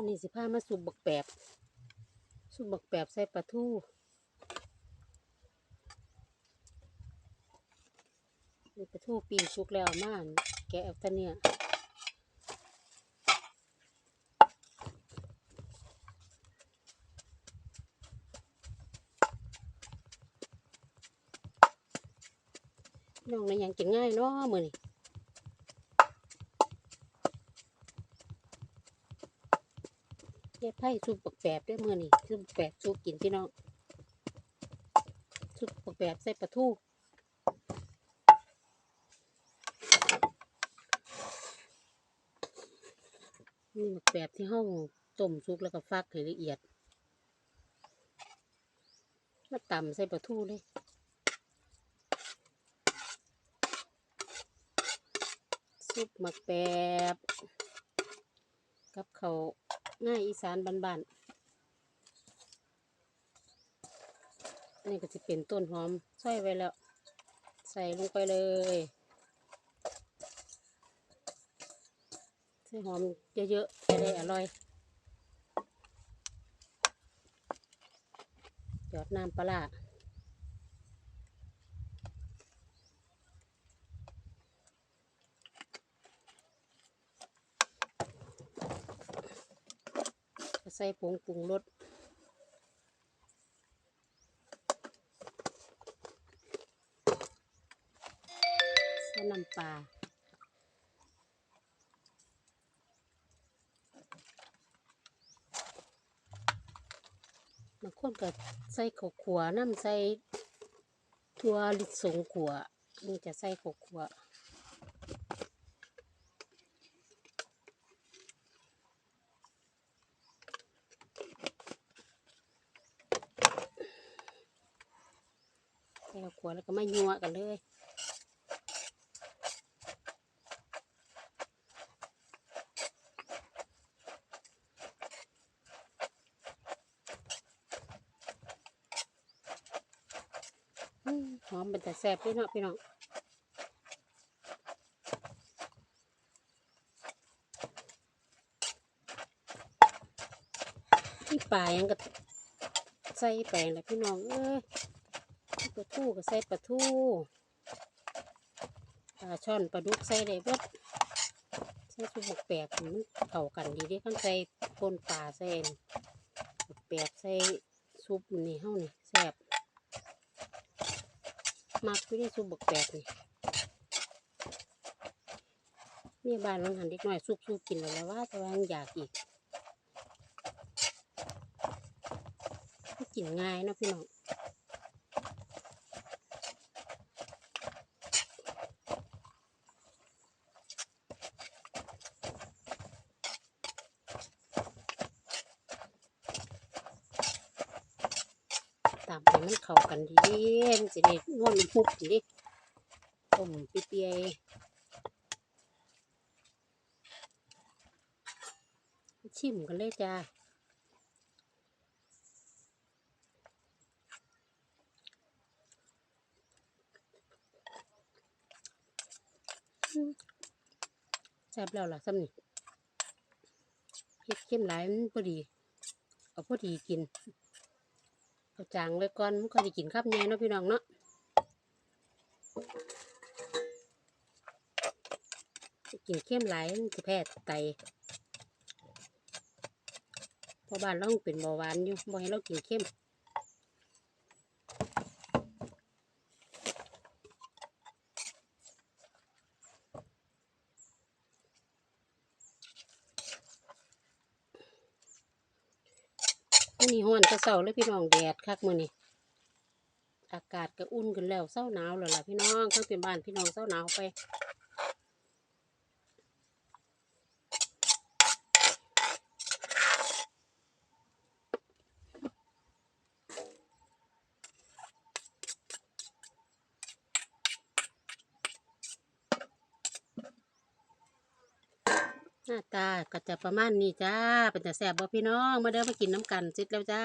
อันนี้สิพามาสุบบักแปบสุบบักแปบใส่ปลาทูนี่ปลาทูปีนสุกแล้วเอามานแกะเอาตะเนี่ยน้องนี่ยังกินง่ายเนาะมือนี่ เฮ็ดไผ่ซุปบักแปบด้วยมือนี่ซุปบักแปบซุปกินพี่น้องซุปบักแปบใส่ปลาทูนี่บักแปบที่ห้องต้มซุปแล้วก็ฟักให้ละเอียดมาตำใส่ปลาทูเลยซุปบักแปบกับเขา วง่ายอีสานบ้านๆอันนี่ก็จะเป็นต้นหอมซอยไว้แล้ว ใส่ลงไปเลยใส่หอมเยอะๆจะได้อร่อยหยอดน้ำปลา ใส่ผงปรุงรสใส่น้ำปลาบางคนก็ใส่ข้าวขัวน้ำใส่ถั่วลิสงขัวนี่จะใส่ข้าวขัว ส่ข้วขัวแล้วก็ไมายัวกันเลยหอมเป็นแต่แซ่บด้วยเนาะพี่น้องที่ป่ายังก็ใส่แปลงแหละพี่น้องเอ้ย ปลาทูก็ใส่ปลาทูปลาช่อนปลาดุกใส่ได้เบิดใส่ซุปหมกแปบมันเข้ากันดีเด้ขั้นใส่ปนปลาใส่หมกแปบใส่ซุปนี่เฮานี่แซ่บมักไม่ได้ซุปบกแปดนี่นี่บ้านลองหันเด็กน้อยซุปซุปกินแล้วละว่าแต่ว่างอยากอีกกินง่ายนะพี่น้อง ตามให้มันเข้ากันดีๆมันจะได้นวลหุบดีต้มเปียชิมกันเลยจ้าแซ่บแล้วล่ะซ้ำนี่เผ็ดเข้มหลายมันพอดี เอาพอดีกิน เอาจางไว้ก่อนมันก็ได้กินข้าวแน่เนาะพี่น้องเนาะกินเข้มหลายมันจะแพ้ไตเพราะบ้านเราเป็นเบาหวานอยู่บ่ให้เรากินเข้ม นนี้ห้อนจะเศร้าเลยพี่น้องแดดคักมือนี่อากาศก็อุ่นกันแล้วเศร้าหนาวแล้วล่ะพี่น้องข้างเป็นบ้านพี่น้องเศร้าหนาวไป หน้าตาก็จะประมาณนี้จ้า เป็นแต่แสบบ่พี่น้อง มาเด้อมากินน้ำกันเสร็จแล้วจ้า